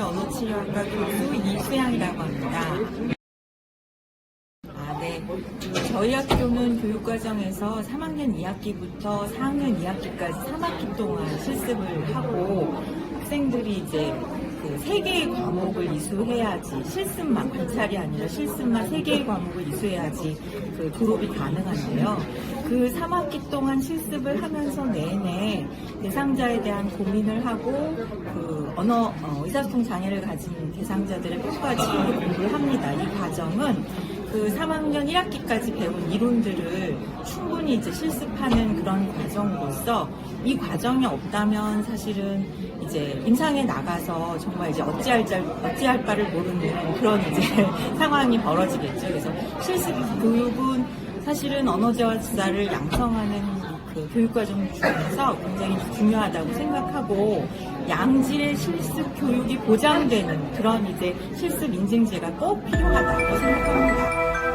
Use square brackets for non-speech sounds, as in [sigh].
언어치료학과 교수 이수양이라고 합니다. 아, 네. 저희 학교는 교육과정에서 3학년 2학기부터 4학년 2학기까지 3학기 동안 실습을 하고 학생들이 이제 그 3개의 과목을 이수해야지 실습만 관찰이 아니라 실습만 3개의 과목을 이수해야지 그 졸업이 가능한데요. 그 3학기 동안 실습을 하면서 내내 대상자에 대한 고민을 하고 그 언어 어, 의사소통 장애를 가진 대상자들의 평가지를 공부를 합니다. 이 과정은 그 3학년 1학기까지 배운 이론들을 충분히 이제 실습하는 그런 과정으로서 이 과정이 없다면 사실은 이제 임상에 나가서 정말 이제 어찌할 줄 어찌할 바를 모르는 그런 이제 [laughs] 상황이 벌어지겠죠. 그래서 실습 교육은 사실은 언어재활사를 양성하는 그 교육과정 중에서 굉장히 중요하다고 생각하고 양질의 실습 교육이 보장되는 그런 이제 실습 인증제가 꼭 필요하다고 생각합니다.